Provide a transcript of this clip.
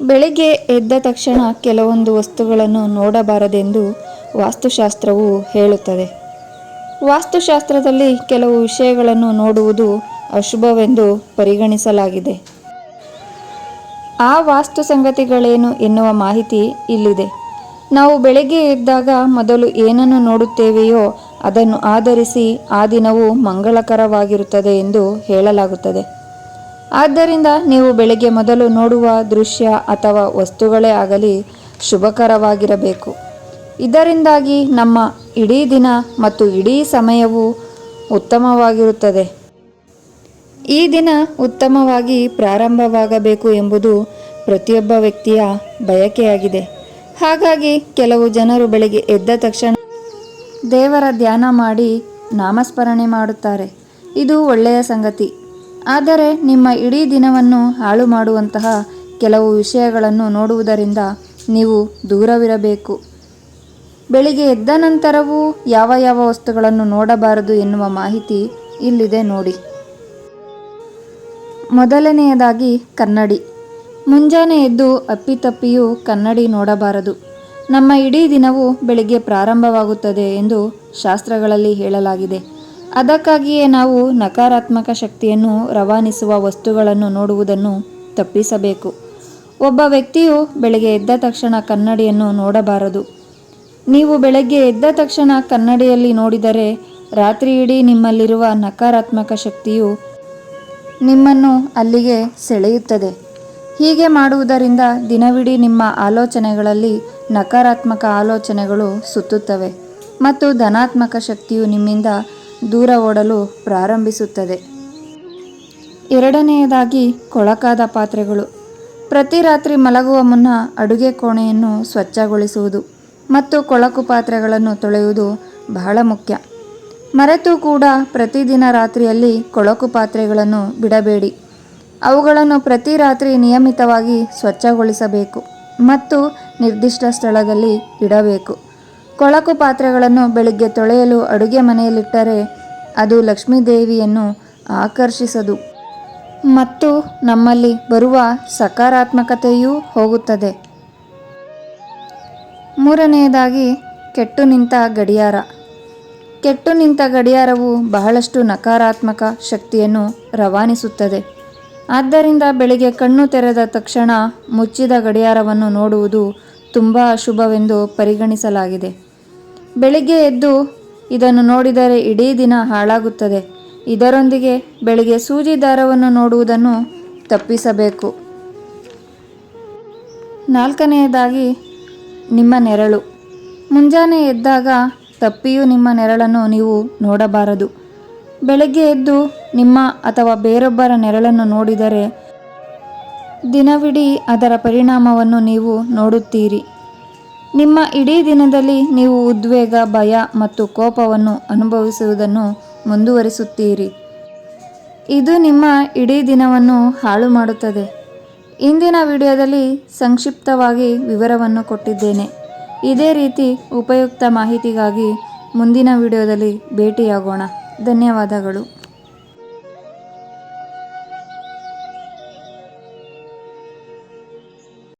ಬೆಳಿಗ್ಗೆ ಎದ್ದ ತಕ್ಷಣ ಕೆಲವೊಂದು ವಸ್ತುಗಳನ್ನು ನೋಡಬಾರದೆಂದು ವಾಸ್ತುಶಾಸ್ತ್ರವು ಹೇಳುತ್ತದೆ. ವಾಸ್ತುಶಾಸ್ತ್ರದಲ್ಲಿ ಕೆಲವು ವಿಷಯಗಳನ್ನು ನೋಡುವುದು ಅಶುಭವೆಂದು ಪರಿಗಣಿಸಲಾಗಿದೆ. ಆ ವಾಸ್ತು ಸಂಗತಿಗಳೇನು ಎನ್ನುವ ಮಾಹಿತಿ ಇಲ್ಲಿದೆ. ನಾವು ಬೆಳಗ್ಗೆ ಎದ್ದಾಗ ಮೊದಲು ಏನನ್ನು ನೋಡುತ್ತೇವೆಯೋ ಅದನ್ನು ಆಧರಿಸಿ ಆ ದಿನವು ಮಂಗಳಕರವಾಗಿರುತ್ತದೆ ಎಂದು ಹೇಳಲಾಗುತ್ತದೆ. ಆದ್ದರಿಂದ ನೀವು ಬೆಳಗ್ಗೆ ಮೊದಲು ನೋಡುವ ದೃಶ್ಯ ಅಥವಾ ವಸ್ತುಗಳೇ ಆಗಲಿ ಶುಭಕರವಾಗಿರಬೇಕು. ಇದರಿಂದಾಗಿ ನಮ್ಮ ಇಡೀ ದಿನ ಮತ್ತು ಇಡೀ ಸಮಯವು ಉತ್ತಮವಾಗಿರುತ್ತದೆ. ಈ ದಿನ ಉತ್ತಮವಾಗಿ ಪ್ರಾರಂಭವಾಗಬೇಕು ಎಂಬುದು ಪ್ರತಿಯೊಬ್ಬ ವ್ಯಕ್ತಿಯ ಬಯಕೆಯಾಗಿದೆ. ಹಾಗಾಗಿ ಕೆಲವು ಜನರು ಬೆಳಗ್ಗೆ ಎದ್ದ ತಕ್ಷಣ ದೇವರ ಧ್ಯಾನ ಮಾಡಿ ನಾಮಸ್ಮರಣೆ ಮಾಡುತ್ತಾರೆ. ಇದು ಒಳ್ಳೆಯ ಸಂಗತಿ. ಆದರೆ ನಿಮ್ಮ ಇಡೀ ದಿನವನ್ನು ಹಾಳು ಮಾಡುವಂತಹ ಕೆಲವು ವಿಷಯಗಳನ್ನು ನೋಡುವುದರಿಂದ ನೀವು ದೂರವಿರಬೇಕು. ಬೆಳಿಗ್ಗೆ ಎದ್ದ ನಂತರವೂ ಯಾವ ಯಾವ ವಸ್ತುಗಳನ್ನು ನೋಡಬಾರದು ಎನ್ನುವ ಮಾಹಿತಿ ಇಲ್ಲಿದೆ ನೋಡಿ. ಮೊದಲನೆಯದಾಗಿ ಕನ್ನಡಿ. ಮುಂಜಾನೆ ಎದ್ದು ಅಪ್ಪಿತಪ್ಪಿಯೂ ಕನ್ನಡಿ ನೋಡಬಾರದು. ನಮ್ಮ ಇಡೀ ದಿನವು ಬೆಳಿಗ್ಗೆ ಪ್ರಾರಂಭವಾಗುತ್ತದೆ ಎಂದು ಶಾಸ್ತ್ರಗಳಲ್ಲಿ ಹೇಳಲಾಗಿದೆ. ಅದಕ್ಕಾಗಿಯೇ ನಾವು ನಕಾರಾತ್ಮಕ ಶಕ್ತಿಯನ್ನು ರವಾನಿಸುವ ವಸ್ತುಗಳನ್ನು ನೋಡುವುದನ್ನು ತಪ್ಪಿಸಬೇಕು. ಒಬ್ಬ ವ್ಯಕ್ತಿಯು ಬೆಳಗ್ಗೆ ಎದ್ದ ತಕ್ಷಣ ಕನ್ನಡಿಯನ್ನು ನೋಡಬಾರದು. ನೀವು ಬೆಳಗ್ಗೆ ಎದ್ದ ತಕ್ಷಣ ಕನ್ನಡಿಯಲ್ಲಿ ನೋಡಿದರೆ ರಾತ್ರಿ ಇಡೀ ನಿಮ್ಮಲ್ಲಿರುವ ನಕಾರಾತ್ಮಕ ಶಕ್ತಿಯು ನಿಮ್ಮನ್ನು ಅಲ್ಲಿಗೆ ಸೆಳೆಯುತ್ತದೆ. ಹೀಗೆ ಮಾಡುವುದರಿಂದ ದಿನವಿಡೀ ನಿಮ್ಮ ಆಲೋಚನೆಗಳಲ್ಲಿ ನಕಾರಾತ್ಮಕ ಆಲೋಚನೆಗಳು ಸುತ್ತುತ್ತವೆ ಮತ್ತು ಧನಾತ್ಮಕ ಶಕ್ತಿಯು ನಿಮ್ಮಿಂದ ದೂರ ಓಡಲು ಪ್ರಾರಂಭಿಸುತ್ತದೆ. ಎರಡನೆಯದಾಗಿ ಕೊಳಕಾದ ಪಾತ್ರೆಗಳು. ಪ್ರತಿ ರಾತ್ರಿ ಮಲಗುವ ಮುನ್ನ ಅಡುಗೆ ಕೋಣೆಯನ್ನು ಸ್ವಚ್ಛಗೊಳಿಸುವುದು ಮತ್ತು ಕೊಳಕು ಪಾತ್ರೆಗಳನ್ನು ತೊಳೆಯುವುದು ಬಹಳ ಮುಖ್ಯ. ಮರೆತು ಕೂಡ ಪ್ರತಿದಿನ ರಾತ್ರಿಯಲ್ಲಿ ಕೊಳಕು ಪಾತ್ರೆಗಳನ್ನು ಬಿಡಬೇಡಿ. ಅವುಗಳನ್ನು ಪ್ರತಿ ರಾತ್ರಿ ನಿಯಮಿತವಾಗಿ ಸ್ವಚ್ಛಗೊಳಿಸಬೇಕು ಮತ್ತು ನಿರ್ದಿಷ್ಟ ಸ್ಥಳದಲ್ಲಿ ಇಡಬೇಕು. ಕೊಳಕು ಪಾತ್ರೆಗಳನ್ನು ಬೆಳಿಗ್ಗೆ ತೊಳೆಯಲು ಅಡುಗೆ ಮನೆಯಲ್ಲಿಟ್ಟರೆ ಅದು ಲಕ್ಷ್ಮೀದೇವಿಯನ್ನು ಆಕರ್ಷಿಸದು. ಮತ್ತು ನಮ್ಮಲ್ಲಿ ಬರುವ ಸಕಾರಾತ್ಮಕತೆಯೂ ಹೋಗುತ್ತದೆ. ಮೂರನೆಯದಾಗಿ, ಕೆಟ್ಟು ನಿಂತ ಗಡಿಯಾರ. ಕೆಟ್ಟು ನಿಂತ ಗಡಿಯಾರವು ಬಹಳಷ್ಟು ನಕಾರಾತ್ಮಕ ಶಕ್ತಿಯನ್ನು ರವಾನಿಸುತ್ತದೆ. ಆದ್ದರಿಂದ ಬೆಳಿಗ್ಗೆ ಕಣ್ಣು ತೆರೆದ ತಕ್ಷಣ ಮುಚ್ಚಿದ ಗಡಿಯಾರವನ್ನು ನೋಡುವುದು ತುಂಬ ಅಶುಭವೆಂದು ಪರಿಗಣಿಸಲಾಗಿದೆ. ಬೆಳಿಗ್ಗೆ ಎದ್ದು ಇದನ್ನು ನೋಡಿದರೆ ಇಡೀ ದಿನ ಹಾಳಾಗುತ್ತದೆ. ಇದರೊಂದಿಗೆ ಬೆಳಿಗ್ಗೆ ಸೂಜಿ ದಾರವನ್ನು ನೋಡುವುದನ್ನು ತಪ್ಪಿಸಬೇಕು. ನಾಲ್ಕನೆಯದಾಗಿ ನಿಮ್ಮ ನೆರಳು. ಮುಂಜಾನೆ ಎದ್ದಾಗ ತಪ್ಪಿಯೂ ನಿಮ್ಮ ನೆರಳನ್ನು ನೀವು ನೋಡಬಾರದು. ಬೆಳಗ್ಗೆ ಎದ್ದು ನಿಮ್ಮ ಅಥವಾ ಬೇರೊಬ್ಬರ ನೆರಳನ್ನು ನೋಡಿದರೆ ದಿನವಿಡೀ ಅದರ ಪರಿಣಾಮವನ್ನು ನೀವು ನೋಡುತ್ತೀರಿ. ನಿಮ್ಮ ಇಡೀ ದಿನದಲ್ಲಿ ನೀವು ಉದ್ವೇಗ, ಭಯ ಮತ್ತು ಕೋಪವನ್ನು ಅನುಭವಿಸುವುದನ್ನು ಮುಂದುವರಿಸುತ್ತೀರಿ. ಇದು ನಿಮ್ಮ ಇಡೀ ದಿನವನ್ನು ಹಾಳು ಮಾಡುತ್ತದೆ. ಇಂದಿನ ವಿಡಿಯೋದಲ್ಲಿ ಸಂಕ್ಷಿಪ್ತವಾಗಿ ವಿವರವನ್ನು ಕೊಟ್ಟಿದ್ದೇನೆ. ಇದೇ ರೀತಿ ಉಪಯುಕ್ತ ಮಾಹಿತಿಗಾಗಿ ಮುಂದಿನ ವಿಡಿಯೋದಲ್ಲಿ ಭೇಟಿಯಾಗೋಣ. ಧನ್ಯವಾದಗಳು.